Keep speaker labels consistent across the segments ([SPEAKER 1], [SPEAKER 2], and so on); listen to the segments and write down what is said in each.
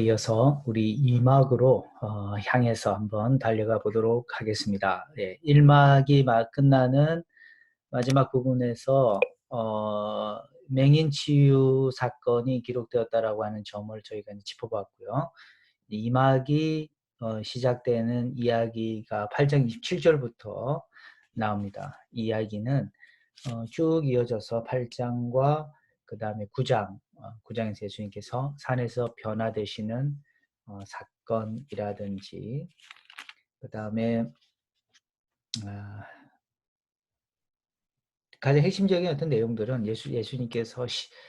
[SPEAKER 1] 이어서 우리 2막으로 어, 향해서 한번 달려가 보도록 하겠습니다. 예, 1막이 막 끝나는 마지막 부분에서 어, 맹인 치유 사건이 기록되었다라고 하는 점을 저희가 짚어봤고요. 2막이 어, 시작되는 이야기가 8장 27절부터 나옵니다. 이 이야기는 어, 쭉 이어져서 8장과 그 다음에 9장, 9장에서 어, 예수님께서 산에서 변화되시는 어, 사건이라든지 그 다음에 아, 가장 핵심적인 어떤 내용들은 예수, 예수님께서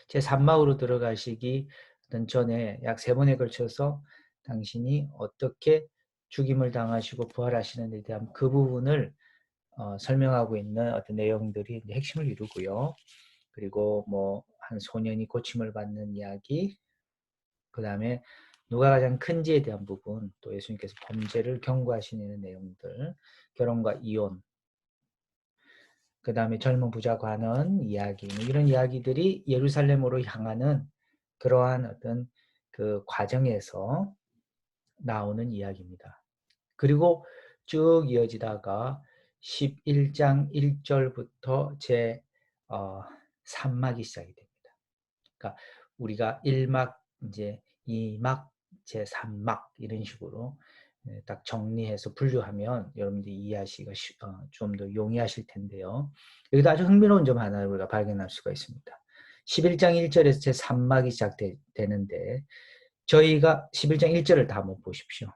[SPEAKER 1] 제 3막으로 들어가시기 전에 약 세 번에 걸쳐서 당신이 어떻게 죽임을 당하시고 부활하시는 데 대한 그 부분을 어, 설명하고 있는 어떤 내용들이 핵심을 이루고요. 그리고 뭐 한 소년이 고침을 받는 이야기, 그 다음에 누가 가장 큰지에 대한 부분, 또 예수님께서 범죄를 경고하시는 내용들, 결혼과 이혼, 그 다음에 젊은 부자 관원 이야기, 뭐 이런 이야기들이 예루살렘으로 향하는 그러한 어떤 그 과정에서 나오는 이야기입니다. 그리고 쭉 이어지다가 11장 1절부터 제 어, 3막이 시작이 됩니다. 그러니까 우리가 1막, 이제 2막, 제 3막 이런 식으로 예, 딱 정리해서 분류하면 여러분들이 이해하시기가 어, 좀더 용이하실 텐데요. 여기도 아주 흥미로운 점 하나를 우리가 발견할 수가 있습니다. 11장 1절에서 제 3막이 시작되는데 저희가 11장 1절을 다 한번 보십시오.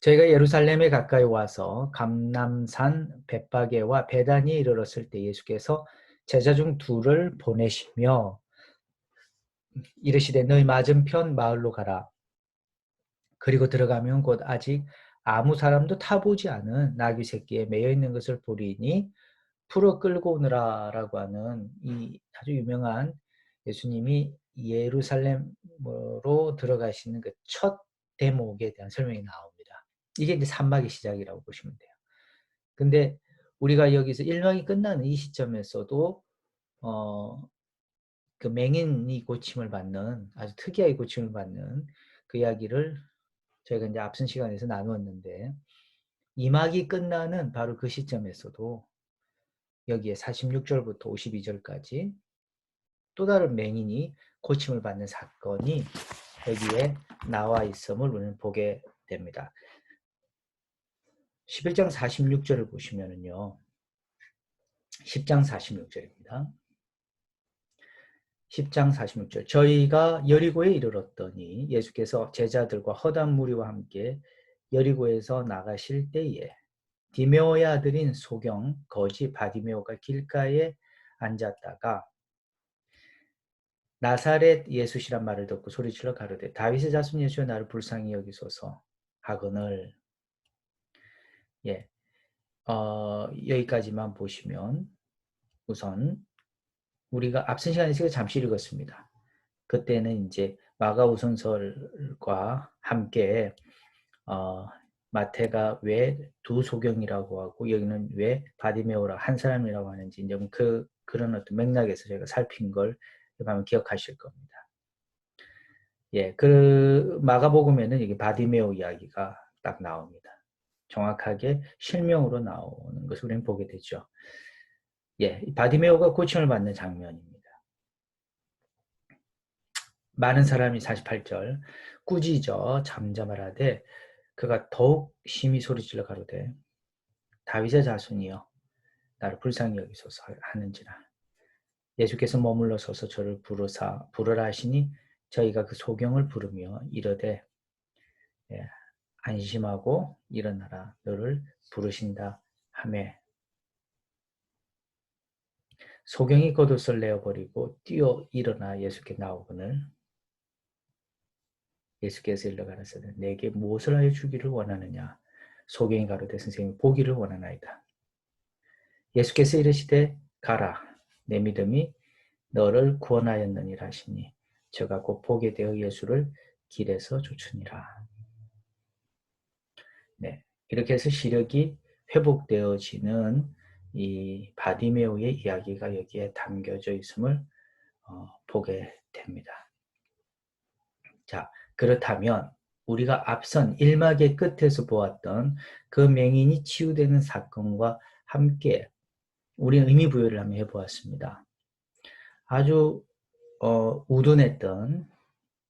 [SPEAKER 1] 저희가 예루살렘에 가까이 와서 감남산 벳바게와 베단이 이르렀을 때 예수께서 제자 중 둘을 보내시며 이르시되 너희 맞은편 마을로 가라. 그리고 들어가면 곧 아직 아무 사람도 타보지 않은 나귀 새끼에 매여 있는 것을 보리니 풀어 끌고 오느라라고 하는 이 아주 유명한 예수님이 예루살렘으로 들어가시는 그 첫 대목에 대한 설명이 나옵니다. 이게 이제 산막의 시작이라고 보시면 돼요. 근데 우리가 여기서 1막이 끝나는 이 시점에서도 어, 그 맹인이 고침을 받는 아주 특이하게 고침을 받는 그 이야기를 저희가 이제 앞선 시간에서 나누었는데 이막이 끝나는 바로 그 시점에서도 여기에 46절부터 52절까지 또 다른 맹인이 고침을 받는 사건이 여기에 나와 있음을 우리는 보게 됩니다. 11장 46절을 보시면은요. 10장 46절입니다. 10장 46절. 저희가 여리고에 이르렀더니 예수께서 제자들과 허단 무리와 함께 여리고에서 나가실 때에 디메오의 아들인 소경 거지 바디메오가 길가에 앉았다가 나사렛 예수시란 말을 듣고 소리질러 가로되 다윗의 자손 예수여 나를 불쌍히 여기소서 하거늘. 예. 어, 여기까지만 보시면 우선 우리가 앞선 시간에 제가 잠시 읽었습니다. 그때는 이제 마가우선설과 함께 어, 마태가 왜 두 소경이라고 하고 여기는 왜 바디메오라 한 사람이라고 하는지 이제 그 그런 어떤 맥락에서 제가 살핀 걸 한번 기억하실 겁니다. 예, 그 마가복음에는 여기 바디메오 이야기가 딱 나옵니다. 정확하게 실명으로 나오는 것을 우리는 보게 되죠. 예, 바디메오가 고침을 받는 장면입니다. 많은 사람이 48절 꾸짖어 잠잠하라되 그가 더욱 심히 소리질러 가로되 다윗의 자손이여 나를 불쌍히 여기소서 하는지라. 예수께서 머물러 서서 저를 부르사 부르라 하시니 저희가 그 소경을 부르며 이르되 예, 안심하고 일어나라. 너를 부르신다 하매 소경이 겉옷을 내어버리고 뛰어 일어나 예수께 나오거늘 예수께서 일러가라사대 내게 무엇을 하여 주기를 원하느냐? 소경이 가로되 선생님 보기를 원하나이다. 예수께서 이르시되 가라. 내 믿음이 너를 구원하였느니라 하시니 저가 곧 보게 되어 예수를 길에서 쫓으니라. 네. 이렇게 해서 시력이 회복되어지는 이 바디메오의 이야기가 여기에 담겨져 있음을 어, 보게 됩니다. 자, 그렇다면 우리가 앞선 1막의 끝에서 보았던 그 맹인이 치유되는 사건과 함께 우리는 의미 부여를 한번 해보았습니다. 아주 어, 우둔했던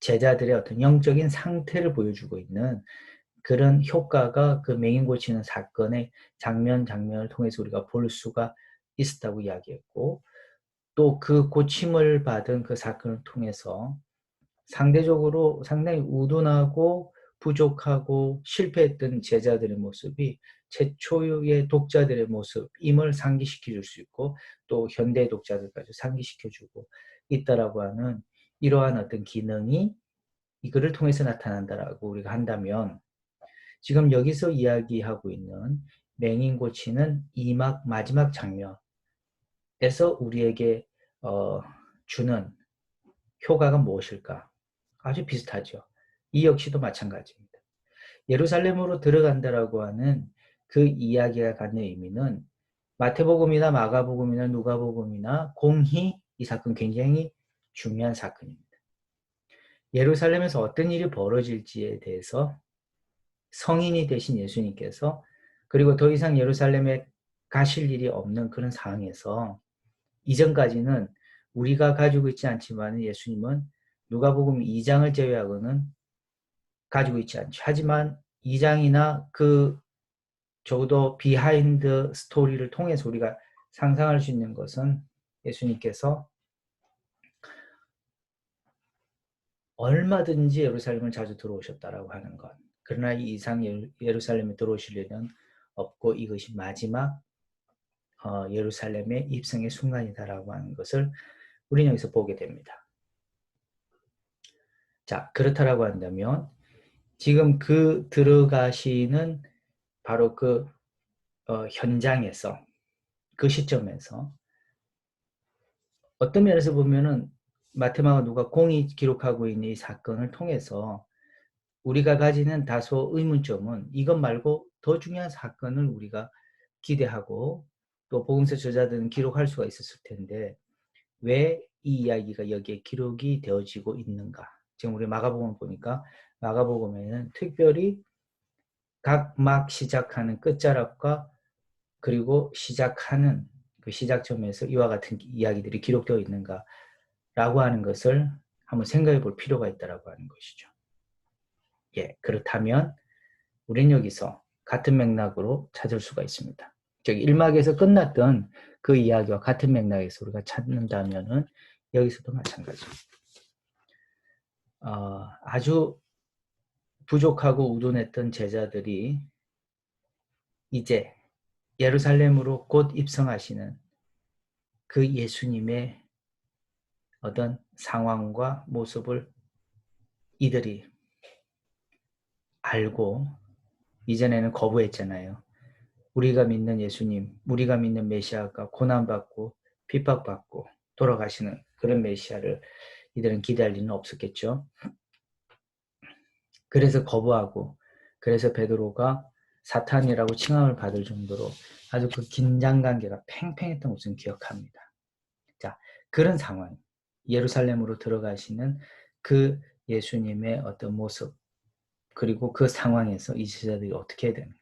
[SPEAKER 1] 제자들의 어떤 영적인 상태를 보여주고 있는 그런 효과가 그 맹인 고치는 사건의 장면 장면을 통해서 우리가 볼 수가 있었다고 이야기했고 또 그 고침을 받은 그 사건을 통해서 상대적으로 상당히 우둔하고 부족하고 실패했던 제자들의 모습이 최초의 독자들의 모습임을 상기시켜 줄 수 있고 또 현대 독자들까지 상기시켜 주고 있다라고 하는 이러한 어떤 기능이 이거를 통해서 나타난다라고 우리가 한다면 지금 여기서 이야기하고 있는 맹인 고치는 이막 마지막 장면에서 우리에게 어, 주는 효과가 무엇일까? 아주 비슷하죠. 이 역시도 마찬가지입니다. 예루살렘으로 들어간다라고 하는 그 이야기가 갖는 의미는 마태복음이나 마가복음이나 누가복음이나 공히 이 사건 굉장히 중요한 사건입니다. 예루살렘에서 어떤 일이 벌어질지에 대해서 성인이 되신 예수님께서 그리고 더 이상 예루살렘에 가실 일이 없는 그런 상황에서 이전까지는 우리가 가지고 있지 않지만 예수님은 누가복음 2장을 제외하고는 가지고 있지 않죠. 하지만 2장이나 그 적어도 비하인드 스토리를 통해서 우리가 상상할 수 있는 것은 예수님께서 얼마든지 예루살렘을 자주 들어오셨다라고 하는 것. 그러나 이 이상 예루살렘에 들어오실 일은 없고 이것이 마지막 어, 예루살렘의 입성의 순간이다라고 하는 것을 우리는 여기서 보게 됩니다. 자, 그렇다라고 한다면 지금 그 들어가시는 바로 그 어, 현장에서 그 시점에서 어떤 면에서 보면은 마테마가 누가 공이 기록하고 있는 이 사건을 통해서 우리가 가지는 다소 의문점은 이것 말고 더 중요한 사건을 우리가 기대하고 또 복음서 저자들은 기록할 수가 있었을 텐데 왜 이 이야기가 여기에 기록이 되어지고 있는가? 지금 우리 마가복음 보니까 마가복음에는 특별히 각 막 시작하는 끝자락과 그리고 시작하는 그 시작점에서 이와 같은 이야기들이 기록되어 있는가라고 하는 것을 한번 생각해 볼 필요가 있다라고 하는 것이죠. 예, 그렇다면 우린 여기서 같은 맥락으로 찾을 수가 있습니다. 즉 1막에서 끝났던 그 이야기와 같은 맥락에서 우리가 찾는다면 은 여기서도 마찬가지입니다. 어, 아주 부족하고 우둔했던 제자들이 이제 예루살렘으로 곧 입성하시는 그 예수님의 어떤 상황과 모습을 이들이 알고 이전에는 거부했잖아요. 우리가 믿는 예수님, 우리가 믿는 메시아가 고난받고 핍박받고 돌아가시는 그런 메시아를 이들은 기대할 리는 없었겠죠. 그래서 거부하고 그래서 베드로가 사탄이라고 칭함을 받을 정도로 아주 그 긴장 관계가 팽팽했던 것을 기억합니다. 자, 그런 상황, 예루살렘으로 들어가시는 그 예수님의 어떤 모습, 그리고 그 상황에서 이 제자들이 어떻게 해야 되는가?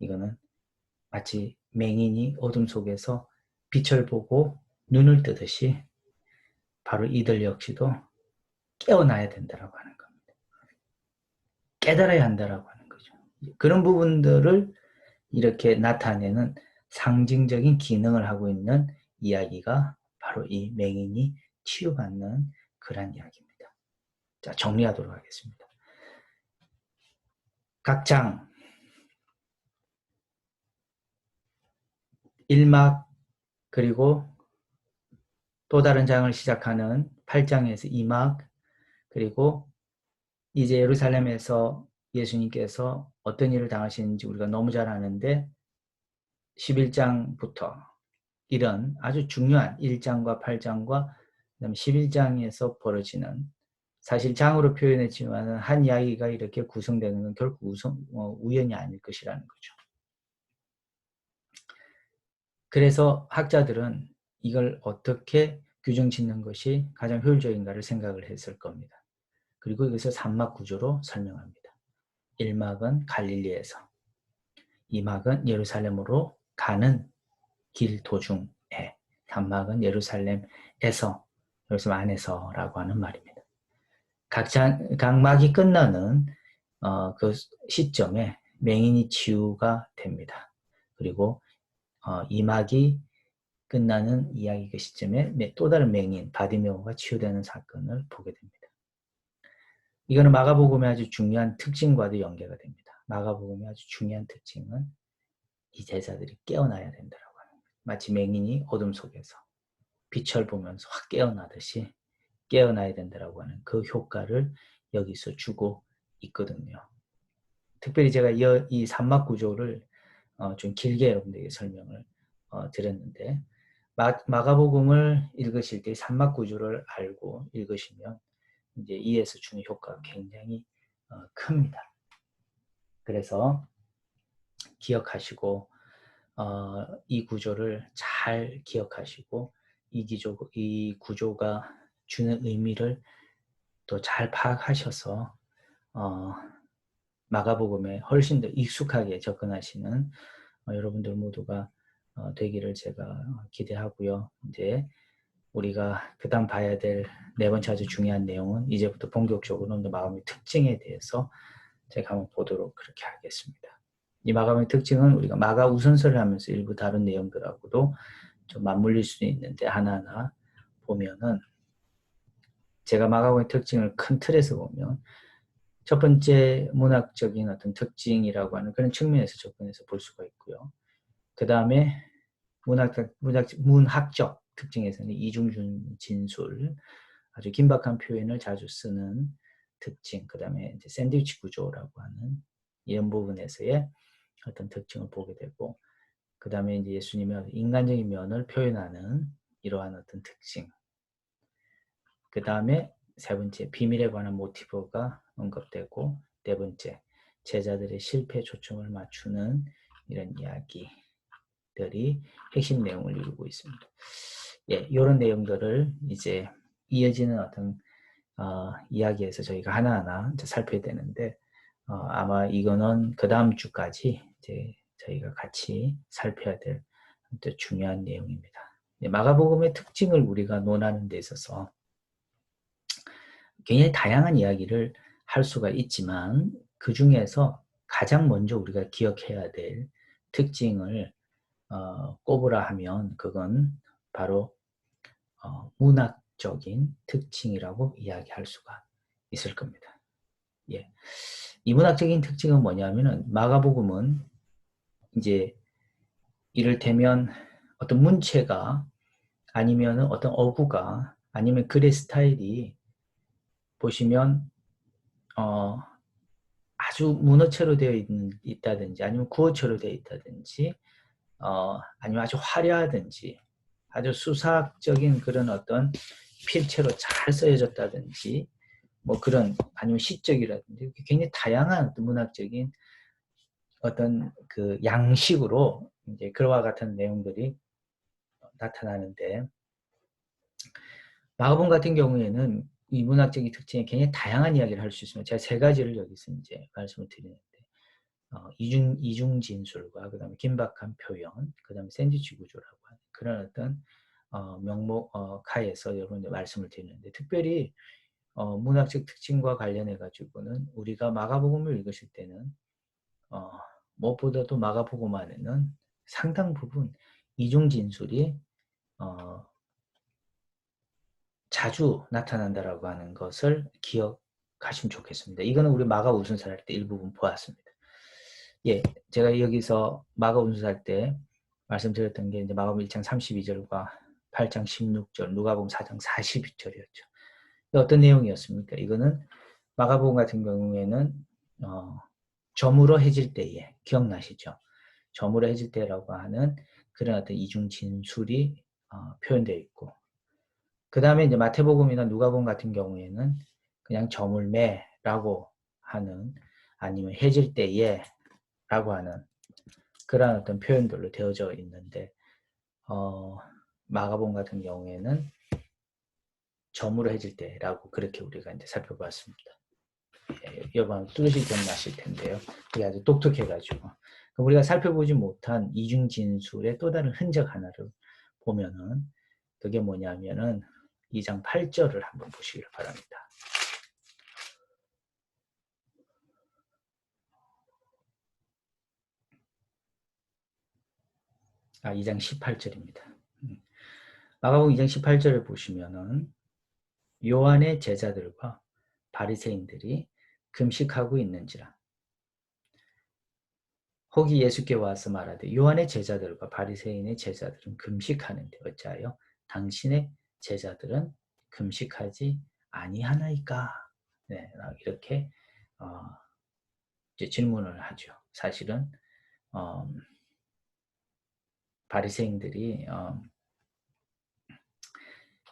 [SPEAKER 1] 이거는 마치 맹인이 어둠 속에서 빛을 보고 눈을 뜨듯이 바로 이들 역시도 깨어나야 된다라고 하는 겁니다. 깨달아야 한다라고 하는 거죠. 그런 부분들을 이렇게 나타내는 상징적인 기능을 하고 있는 이야기가 바로 이 맹인이 치유받는 그런 이야기입니다. 자, 정리하도록 하겠습니다. 각 장, 1막, 그리고 또 다른 장을 시작하는 8장에서 2막, 그리고 이제 예루살렘에서 예수님께서 어떤 일을 당하시는지 우리가 너무 잘 아는데 11장부터 이런 아주 중요한 1장과 8장과 그다음에 11장에서 벌어지는 사실 장으로 표현했지만 한 이야기가 이렇게 구성되는 건 결국 우성, 어, 우연이 아닐 것이라는 거죠. 그래서 학자들은 이걸 어떻게 규정 짓는 것이 가장 효율적인가를 생각을 했을 겁니다. 그리고 이것을 삼막 구조로 설명합니다. 1막은 갈릴리에서 2막은 예루살렘으로 가는 길 도중에 3막은 예루살렘에서 예루살렘 안에서라고 하는 말입니다. 각, 장, 각 막이 끝나는 어, 그 시점에 맹인이 치유가 됩니다. 그리고 어, 이 막이 끝나는 이야기 그 시점에 또 다른 맹인 바디메오가 치유되는 사건을 보게 됩니다. 이거는 마가복음의 아주 중요한 특징과도 연계가 됩니다. 마가복음의 아주 중요한 특징은 이 제자들이 깨어나야 하는 거예요. 마치 맹인이 어둠 속에서 빛을 보면서 확 깨어나듯이 깨어나야 된다라고 하는 그 효과를 여기서 주고 있거든요. 특별히 제가 이 산막 구조를 어, 좀 길게 여러분들에게 설명을 어, 드렸는데 마, 마가복음을 읽으실 때 산막 구조를 알고 읽으시면 이제 이에서 주는 효과가 굉장히 어, 큽니다. 그래서 기억하시고 어, 이 구조를 잘 기억하시고 이 기조 이 구조가 주는 의미를 또 잘 파악하셔서 어, 마가복음에 훨씬 더 익숙하게 접근하시는 어, 여러분들 모두가 어, 되기를 제가 기대하고요. 이제 우리가 그다음 봐야 될 네 번째 아주 중요한 내용은 이제부터 본격적으로 마음의 특징에 대해서 제가 한번 보도록 그렇게 하겠습니다. 이 마감의 특징은 우리가 마가 우선설을 하면서 일부 다른 내용들하고도 좀 맞물릴 수 있는데 하나하나 보면은 제가 마가복의 특징을 큰 틀에서 보면 첫 번째 문학적인 어떤 특징이라고 하는 그런 측면에서 접근해서 볼 수가 있고요. 그 다음에 문학, 문학, 문학적 특징에서는 이중준 진술, 아주 긴박한 표현을 자주 쓰는 특징, 그 다음에 이제 샌드위치 구조라고 하는 이런 부분에서의 어떤 특징을 보게 되고, 그 다음에 이제 예수님의 인간적인 면을 표현하는 이러한 어떤 특징. 그 다음에 세 번째 비밀에 관한 모티브가 언급되고, 네 번째 제자들의 실패 초점을 맞추는 이런 이야기들이 핵심 내용을 이루고 있습니다. 예, 이런 내용들을 이제 이어지는 어떤 어, 이야기에서 저희가 하나하나 살펴야 되는데 어, 아마 이거는 그 다음 주까지 이제 저희가 같이 살펴야 될 중요한 내용입니다. 예, 마가복음의 특징을 우리가 논하는 데 있어서 굉장히 다양한 이야기를 할 수가 있지만 그 중에서 가장 먼저 우리가 기억해야 될 특징을 어, 꼽으라 하면 그건 바로 어, 문학적인 특징이라고 이야기할 수가 있을 겁니다. 예. 이 문학적인 특징은 뭐냐면은 마가복음은 이제 이를테면 어떤 문체가 아니면 어떤 어구가 아니면 글의 스타일이 보시면 어 아주 문어체로 되어 있는, 있다든지 아니면 구어체로 되어 있다든지 어 아니면 아주 화려하든지 아주 수사적인 그런 어떤 필체로 잘 쓰여졌다든지 뭐 그런 아니면 시적이라든지 굉장히 다양한 문학적인 어떤 그 양식으로 이제 그와 같은 내용들이 나타나는데 마가본 같은 경우에는 이 문학적인 특징에 굉장히 다양한 이야기를 할 수 있습니다. 제가 세 가지를 여기서 이제 말씀을 드리는데 어, 이중 이중 진술과 그다음에 긴박한 표현, 그다음에 샌드위치 구조라고 하는 그런 어떤 어, 명목 어, 가에서 여러분들 말씀을 드리는데 특별히 어, 문학적 특징과 관련해 가지고는 우리가 마가복음을 읽으실 때는 어, 무엇보다도 마가복음 안에는 상당 부분 이중 진술이 어, 자주 나타난다라고 하는 것을 기억하시면 좋겠습니다. 이거는 우리 마가 우순살 할 때 일부분 보았습니다. 예, 제가 여기서 마가 운수할 때 말씀드렸던 게 이제 마가복음 1장 32절과 8장 16절, 누가복음 4장 42절이었죠. 어떤 내용이었습니까? 이거는 마가복음 같은 경우에는 어, 저물어 해질 때에 기억나시죠? 저물어 해질 때라고 하는 그런 어떤 이중 진술이 어, 표현되어 있고 그 다음에 이제 마태복음이나 누가복음 같은 경우에는 그냥 저물매라고 하는 아니면 해질 때에 라고 하는 그런 어떤 표현들로 되어져 있는데 어, 마가본 같은 경우에는 점으로 해질 때라고 그렇게 우리가 이제 살펴봤습니다. 예, 여러분 뚜렷이 기억나실 텐데요. 그게 아주 똑똑해가지고 우리가 살펴보지 못한 이중 진술의 또 다른 흔적 하나를 보면은 그게 뭐냐면은 2장 8절을 한번 보시길 바랍니다. 아, 2장 18절입니다. 음. 마가복음 2장 18절을 보시면은 요한의 제자들과 바리새인들이 금식하고 있는지라 혹이 예수께 와서 말하되 요한의 제자들과 바리새인의 제자들은 금식하는데 어찌하여 당신의 제자들은 금식하지 아니하나이까? 네, 이렇게 어, 질문을 하죠. 사실은 어, 바리새인들이 어,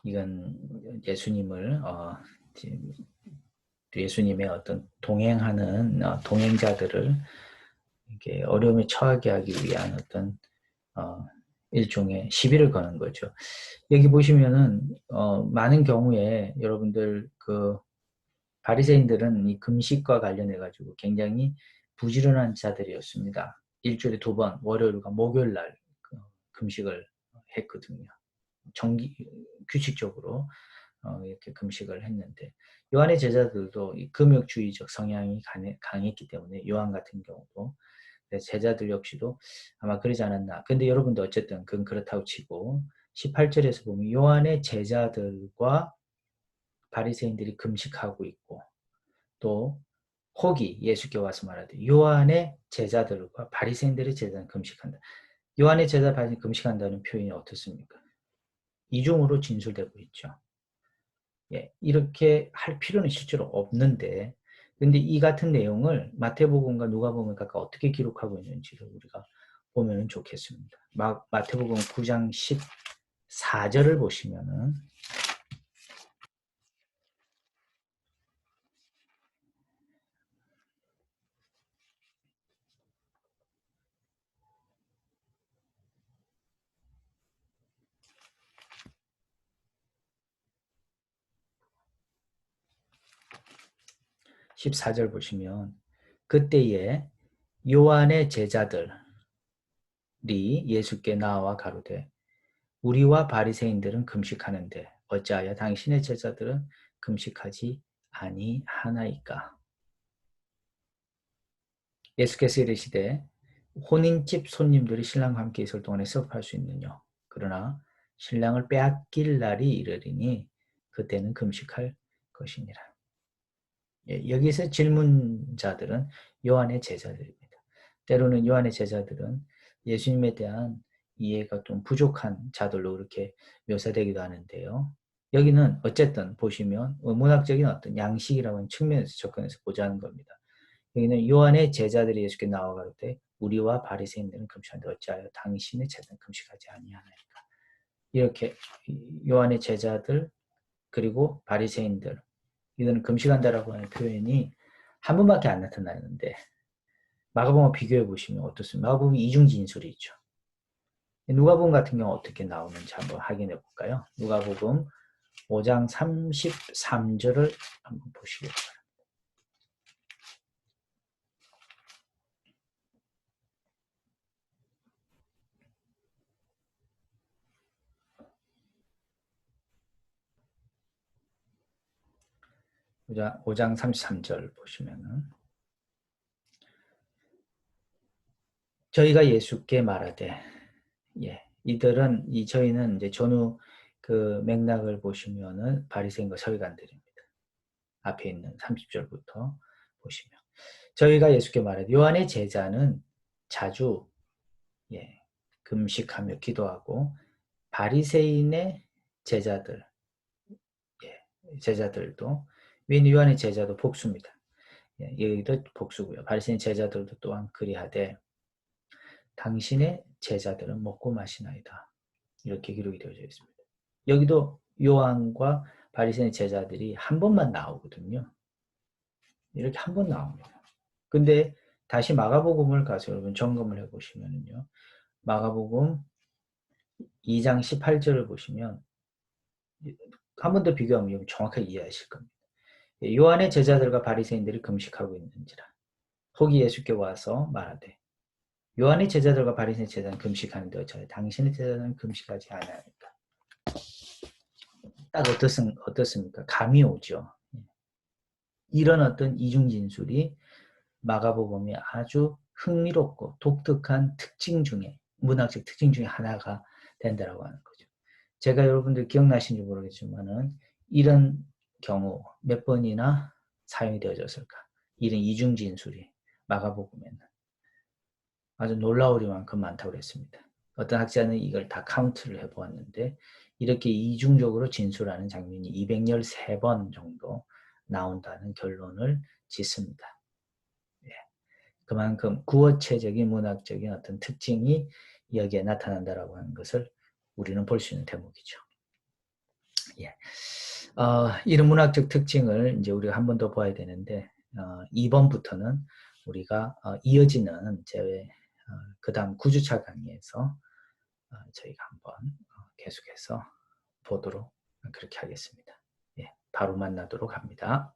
[SPEAKER 1] 이건 예수님을 어, 예수님의 어떤 동행하는 어, 동행자들을 이렇게 어려움에 처하게 하기 위한 어떤 어, 일종의 시비를 거는 거죠. 여기 보시면은 어, 많은 경우에 여러분들 그 바리새인들은 이 금식과 관련해 가지고 굉장히 부지런한 자들이었습니다. 일주일에 두 번 월요일과 목요일 날 그 금식을 했거든요. 정기 규칙적으로 어, 이렇게 금식을 했는데 요한의 제자들도 금욕주의적 성향이 강했기 때문에 요한 같은 경우도 제자들 역시도 아마 그러지 않았나. 근데 여러분도 어쨌든 그건 그렇다고 치고 18절에서 보면 요한의 제자들과 바리새인들이 금식하고 있고 또 혹이 예수께 와서 말하되 요한의 제자들과 바리새인들의 제자는 금식한다. 요한의 제자 바리새인 금식한다는 표현이 어떻습니까? 이중으로 진술되고 있죠. 예, 이렇게 할 필요는 실제로 없는데 근데 이 같은 내용을 마태복음과 누가복음 각각 어떻게 기록하고 있는지를 우리가 보면 좋겠습니다. 마, 마태복음 9장 14절을 보시면은 14절 보시면 그때에 요한의 제자들이 예수께 나와 가로되 우리와 바리새인들은 금식하는데 어찌하여 당신의 제자들은 금식하지 아니하나이까? 예수께서 이르시되 혼인집 손님들이 신랑과 함께 있을 동안에 수업할 수 있느냐 그러나 신랑을 빼앗길 날이 이르리니 그때는 금식할 것이니라 예, 여기서 질문자들은 요한의 제자들입니다. 때로는 요한의 제자들은 예수님에 대한 이해가 좀 부족한 자들로 그렇게 묘사되기도 하는데요. 여기는 어쨌든 보시면 문학적인 어떤 양식이라고 하는 측면에서 접근해서 보자는 겁니다. 여기는 요한의 제자들이 예수께 나와갈 때 우리와 바리새인들은 금식하는데 어찌하여 당신의 제자는 금식하지 아니하나이까. 이렇게 요한의 제자들 그리고 바리새인들 이거는 금식한다라고 하는 표현이 한 번밖에 안 나타나는데 마가복음 비교해 보시면 어떻습니까? 마가복음 이중 진술이 있죠. 누가복음 같은 경우 어떻게 나오는지 한번 확인해 볼까요? 누가복음 5장 33절을 한번 보시기 바랍니다. 5장 33절 보시면은 저희가 예수께 말하되 예 이들은 이 저희는 이제 전후 그 맥락을 보시면은 바리새인과 서기관들입니다. 앞에 있는 30절부터 보시면 저희가 예수께 말하되 요한의 제자는 자주 예 금식하며 기도하고 바리새인의 제자들 예 제자들도 윈 요한의 제자도 복수입니다. 예, 여기도 복수고요. 바리새인 제자들도 또한 그리하되 당신의 제자들은 먹고 마시나이다. 이렇게 기록이 되어져 있습니다. 여기도 요한과 바리새인 제자들이 한 번만 나오거든요. 이렇게 한 번 나옵니다. 근데 다시 마가복음을 가서 여러분 점검을 해 보시면요. 마가복음 2장 18절을 보시면 한 번 더 비교하면 정확하게 이해하실 겁니다. 예, 요한의 제자들과 바리새인들이 금식하고 있는지라 혹이 예수께 와서 말하되 요한의 제자들과 바리새인 제자는 금식하는데 어쩌 당신의 제자는 금식하지 않으니까 딱 어떻습, 어떻습니까? 감이 오죠. 예. 이런 어떤 이중 진술이 마가복음이 아주 흥미롭고 독특한 특징 중에 문학적 특징 중에 하나가 된다라고 하는 거죠. 제가 여러분들 기억나신지 모르겠지만은 이런 경우 몇 번이나 사용이 되어졌을까? 이런 이중 진술이 마가복음에는 아주 놀라우리만큼 많다고 그랬습니다. 어떤 학자는 이걸 다 카운트를 해보았는데 이렇게 이중적으로 진술하는 장면이 213번 정도 나온다는 결론을 짓습니다. 예. 그만큼 구어체적인 문학적인 어떤 특징이 여기에 나타난다라고 하는 것을 우리는 볼 수 있는 대목이죠. 예. 어, 이런 문학적 특징을 이제 우리가 한 번 더 봐야 되는데 어, 2번부터는 우리가 어, 이어지는 제 어, 그 다음 9주차 강의에서 어, 저희가 한번 어, 계속해서 보도록 그렇게 하겠습니다. 예, 바로 만나도록 합니다.